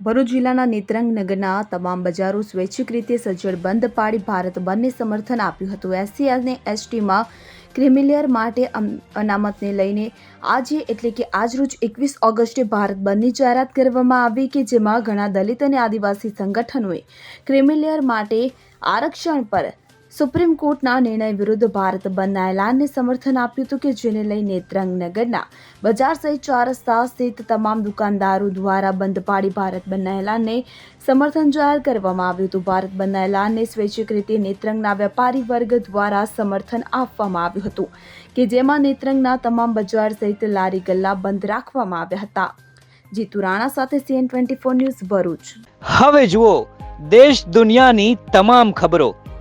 ભરૂચ જિલ્લાના નેત્રંગ નગરના તમામ બજારો સ્વૈચ્છિક રીતે સજ્જડ બંધ પાડી ભારત બંધને સમર્થન આપ્યું હતું. એસસી અને એસટીમાં ક્રિમિલિયર માટે અનામતને લઈને આજે એટલે કે આજરોજ એકવીસ ઓગસ્ટે ભારત બંધની જાહેરાત કરવામાં આવી કે જેમાં ઘણા દલિત અને આદિવાસી સંગઠનોએ ક્રિમિલિયર માટે આરક્ષણ પર સુપ્રીમ કોર્ટના નિર્ણય વિરુદ્ધ ભારત બંધના એલાનને સમર્થન આપ્યું હતું કે જેને લઈ નેત્રંગ નગરના બજાર સહિત ચાર રસ્તા સ્થિત તમામ દુકાનદારો દ્વારા બંધ પાડી ભારત બંધના એલાનને સમર્થન જાહેર કરવામાં આવ્યું હતું. ભારત બંધના એલાનને સ્વૈચ્છિક રીતે નેત્રંગના વેપારી વર્ગ દ્વારા સમર્થન આપવામાં આવ્યું હતું કે જેમાં નેત્રંગના તમામ બજાર સહિત લારી ગલ્લા બંધ રાખવામાં આવ્યા હતા. જીતુ રાણા સાથે CN twenty four news Bharuch. હવે જુઓ, દેશ દુનિયાની તમામ ખબરો.